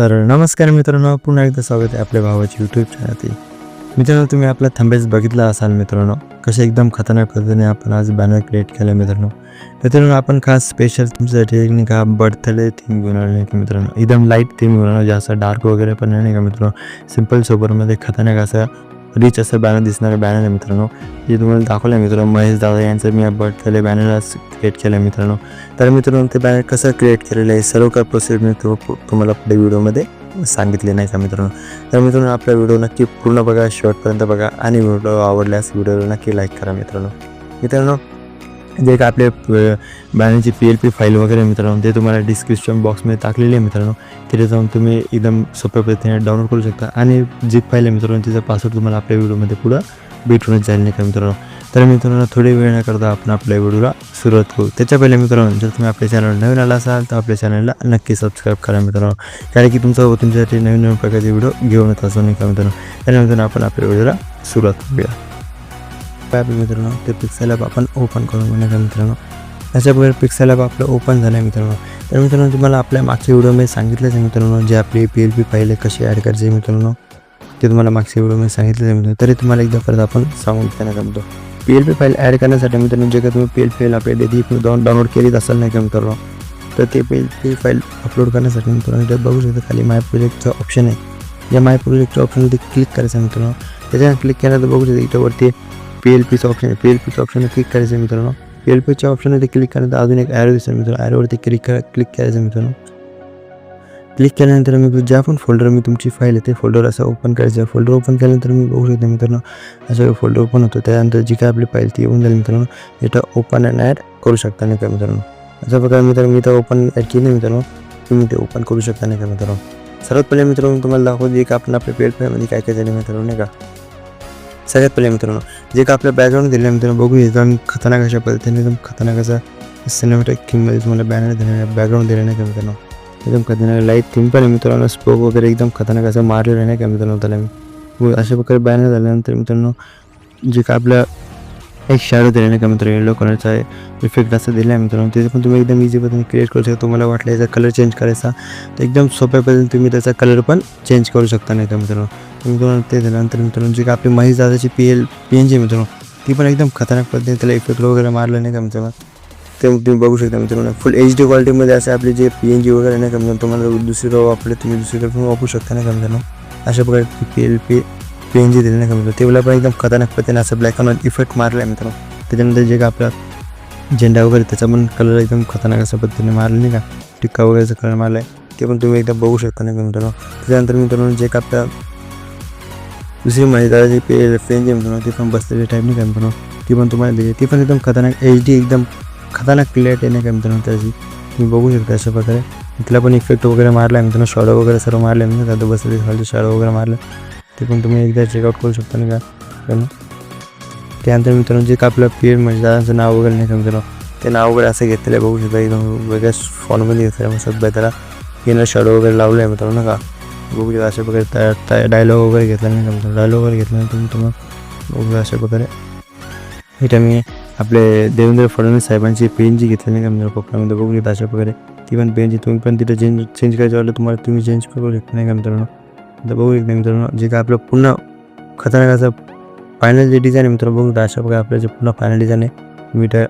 तर नमस्कार मित्रांनो पुन्हा एकदा स्वागत आहे आपल्या भावाची यूट्यूब चॅनलतील मित्रांनो तुम्ही आपला थांबेच बघितला असाल मित्रांनो कसे एकदम खतरनाक पद्धतीने आपण आज बॅनर क्रिएट केलं मित्रांनो. मित्रांनो आपण खास स्पेशल तुमच्यासाठी नाही का बर्थडे थीम घेऊन आलो नाही का मित्रांनो एकदम लाइट थीम घेऊन आलो जास्त डार्क वगैरे पण नाही का मित्रांनो सिंपल सोबरमध्ये खतरनाक असं रिच असं बॅनर दिसणारं बॅनर आहे मित्रांनो. जे तुम्हाला दाखवलं आहे मित्रांनो महेश दादा यांचं मी बर्थले बॅनर आज क्रिएट केलं आहे मित्रांनो. तर मित्रांनो ते बॅनर कसं क्रिएट केलेलं आहे सर्व काय प्रोसेस मी तो तुम्हाला पुढे व्हिडिओमध्ये सांगितले नाही का मित्रांनो? तर मित्रांनो आपला व्हिडिओ नक्की पूर्ण बघा शेवटपर्यंत बघा आणि व्हिडिओ आवडल्यास व्हिडिओला नक्की लाईक करा मित्रांनो. मित्रांनो जे का आपले बॅनरची पी एल पी फाईल वगैरे मित्रांनो ते तुम्हाला डिस्क्रिप्शन बॉक्समध्ये टाकलेली आहे मित्रांनो. तिथे जाऊन तुम्ही एकदम सोप्या पद्धतीने डाउनलोड करू शकता. आणि जी फाईल आहे मित्रांनो तिचा पासवर्ड तुम्हाला आपल्या व्हिडिओमध्ये पुढं भेटूनच जाईल नाही का मित्रांनो? तर मित्रांनो थोडी वेळ न करता आपण आपल्या व्हिडिओला सुरुवात करू. त्याच्या पहिले मित्रांनो जर तुम्ही आपल्या चॅनल नवीन आला असाल तर आपल्या चॅनलला नक्की सबस्क्राईब करा मित्रांनो. कारण की तुमचा तुमच्यासाठी नवीन नवीन प्रकारचे व्हिडिओ घेऊन येत असो नाही का मित्रांनो? त्यानंतर आपण आपल्या व्हिडिओला सुरुवात करूया. ॲप मित्रांनो ते पिक्सेल ॲप आपण ओपन करून म्हणजे मित्रांनो? त्याच्या वगैरे पिक्सेल ॲप आपलं ओपन झालं आहे मित्रांनो. तर मित्रांनो तुम्हाला आपल्या मागच्या व्हिडिओमध्ये सांगितलंच आहे मित्रांनो जे आपली पी एल पी फाईल आहे कशी ॲड करायची मित्रांनो ते तुम्हाला मागच्या व्हिडिओमध्ये सांगितलं आहे मित्रांनो. तरी तुम्हाला एकदा परत आपण सांगून देताना म्हणतो P L P file add करण्यासाठी मित्रांनो जे काही तुम्ही पी एल पी फाईल आपल्या ती डाऊन डाउनलोड केलीच असेल नाही का मित्रांनो? तर ते P L P file upload करण्यासाठी मित्रांनो इथे बघू शकता खाली माय प्रोजेक्टचं ऑप्शन आहे. या माय प्रोजेक्टच्या ऑप्शनवरती क्लिक करायचं मित्रांनो. त्याच्यानं क्लिक केल्यानंतर बघू शकता इथं वरती पी एल पीचं ऑप्शन आहे. पी एल पीचं ऑप्शन क्लिक करायचं आहे मित्रांनो. पी एल पीच्या ऑप्शनवरती क्लिक करायचं अजून एक ॲरो दिसेल मित्रांनो. ॲरोवरती क्लिक करा क्लिक करायचं आहे मित्रांनो. क्लिक केल्यानंतर मी ज्या पण फोल्डर मी तुमची फाईल आहे ते फोल्डर असं ओपन करायचं फोल्डर ओपन केल्यानंतर मी बघू शकतो मित्रांनो असं फोल्डर ओपन होतो त्यानंतर जी काय आपली फाईल ती येऊन जाईल मित्रांनो. इथं ओपन अँड ॲड करू शकता नाही का मित्रांनो? अशा प्रकारे मित्रांनो मी तर ओपन ॲड केली मित्रांनो. तुम्ही ते ओपन करू शकता नाही का मित्रांनो? सर्वात पहिले मित्रांनो तुम्हाला दाखवतो की आपण आपल्या पेड फायमध्ये काय काय झाले मित्रांनो नाही का? सगळ्यात पहिले मित्रांनो जे का आपल्या बॅकग्राऊंड दिलं आहे मित्रांनो बघू एकदम खतरनाक अशा पद्धतीने एकदम खतरनाक असा सिनेमॅटिक थीममध्ये तुम्हाला बॅनर दिलेला बॅकग्राऊंड दिलं नाही का मित्रांनो? एकदम खतरनाक लाइट थीम पण आहे मित्रांनो स्पोक वगैरे एकदम खतरनाक असं मारलेलं नाही का मित्रांनो त्याला मी? अशा प्रकारे बॅनर झाल्यानंतर मित्रांनो जे का आपल्या एक शॅडो दिला नाही का मित्र येलो कलरचा इफेक्ट असं दिला आहे मित्रांनो तिथे पण तुम्ही एकदम इझी पद्धतीने क्रिएट करू शकता तुम्हाला वाटलं याचा कलर चेंज करायचा तर एकदम सोप्या पद्धतीने तुम्ही त्याचा कलर पण चेंज करू शकता नाही का मित्रांनो मित्रांनो ते झाल्यानंतर मित्रांनो जे का आपली महेश दादाची P L P N G मित्रांनो ती पण एकदम खतरनाक पद्धतीने त्याला इफेक्ट वगैरे मारलं नाही का मित्रांनो ते तुम्ही बघू शकता मित्रांनो फुल एच डी क्वालिटीमध्ये असे आपले जे पी एन जी वगैरे नाही का मित्रांनो तुम्हाला दुसरीकडे वापरले तुम्ही दुसरीकडे पण वापरू शकता नाही का मित्रांनो अशा प्रकारे P L P P G दिले नाही का मित्रांनो? तेवढा पण एकदम खतरनाक पद्धतीने असं ब्लॅक अँड व्हाईट इफेक्ट मारला आहे मित्रांनो. त्याच्यानंतर जे का आपला झेंडा वगैरे त्याचा पण कलर एकदम खतरनाक अशा पद्धतीने मारला नाही का? टिक्का वगैरेचा कलर मारला आहे ते पण तुम्ही एकदा बघू शकता नाही का मित्रांनो? त्याच्यानंतर मित्रांनो जे का आपल्या दुसरी मजेदार जी पे पेन जी मित्रांनो ती पण बसलेली टाईप नाही का मित्रांनो? ती पण तुम्हाला दिली. ती पण एकदम खतरनाक एच डी एकदम खतरनाक क्लिअरिटी नाही का मित्रांनो त्याची? तुम्ही बघू शकता अशा प्रकारे. तिला पण इफेक्ट वगैरे मारला आहे मित्रांनो शॉडो वगैरे सर्व मारले म्हणजे त्यात बसलेली खालचे शॅडो वगैरे मारलं. ते पण तुम्ही एकदा चेकआउट करू शकता ना का? त्यानंतर मित्रांनो जे का आपलं पी एम म्हणजे दादाचं नाव वगैरे नाही का मित्रांनो? ते नाव वगैरे असं घेतलेलं आहे बघू शकता एकदम वेगळ्या फॉर्ममध्ये घेतलं आहे मग सध्या त्याला येणं शॅडो वगैरे लावलं आहे मित्रांनो का? बघू शकता अशा प्रकारे डायलॉग वगैरे घेतला नाही का मित्रांनो? डायलॉग वगैरे घेतल्यानंतर तुम्ही तुम्हाला बघू अशा प्रकारे. इथं मी आपले देवेंद्र फडणवीस साहेबांची पेन जी घेतली नाही का मित्रांनो कोकणामध्ये बघू शकता अशा प्रकारे. ती पण पेन जी तुम्ही पण तिथं चेंज चेंज करायचं वाटलं तुम्हाला तुम्ही चेंज करू शकता नाही का मित्रांनो? तर बघू एकदा मित्रांनो जे काय आपलं पुन्हा खतरनाक असं फायनल जे डिझाईन आहे मित्रांनो बघू अशा प्रकारे आपलं जे पुन्हा फायनल डिझाईन आहे मीटर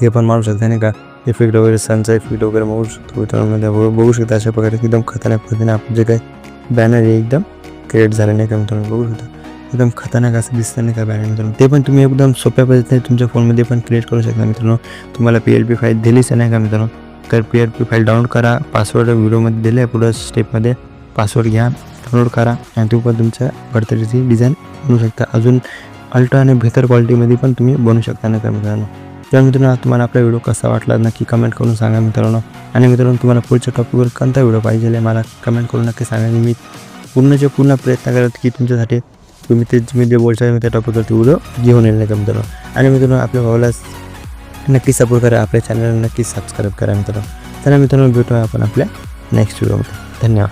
हे पण मारू शकता नाही का? इफेक्ट वगैरे सनचा इफेक्ट वगैरे मारू शकतो मित्रांनो बघू शकता अशा प्रकारे एकदम खतरनाक पद्धतीने आपण जे काही बॅनर आहे एकदम क्रिएट झालं नाही का मित्रांनो? बघू शकता. एकदम खतरनाक असं दिसतं नाही का बॅनर मित्रांनो? ते पण तुम्ही एकदम सोप्या पद्धतीने तुमच्या फोनमध्ये पण क्रिएट करू शकता मित्रांनो. तुम्हाला पी एल पी फाईल दिलीच नाही का मित्रांनो? तर P L P file download करा पासवर्ड व्हिडिओमध्ये दिले आहे पुढं स्टेपमध्ये पासवर्ड घ्या डाउनलोड करा आणि तुम्ही पण तुमच्या बर्थडेची डिझाईन बनवू शकता. अजून अल्ट्रा आणि बेहतर क्वालिटीमध्ये पण तुम्ही बनवू शकता ना का मित्रांनो? तर मित्रांनो तुम्हाला आपला व्हिडिओ कसा वाटला नक्की कमेंट करून सांगा मित्रांनो. आणि मित्रांनो तुम्हाला पुढच्या टॉपिकवर कोणता व्हिडिओ पाहिजे मला कमेंट करून नक्की सांगा. आणि मी पूर्णच्या पूर्ण प्रयत्न करत की तुमच्यासाठी तुम्ही ते मी जे बोलता मी त्या टॉपिकवरती व्हिडिओ घेऊन येईल नाही का मित्रांनो? आणि मित्रांनो आपल्या भावाला नक्की सपोर्ट करा. आपल्या चॅनलला नक्की सबस्क्राईब करा मित्रांनो. तर मित्रांनो भेटूया आपण आपल्या नेक्स्ट व्हिडिओमध्ये धन्यवाद.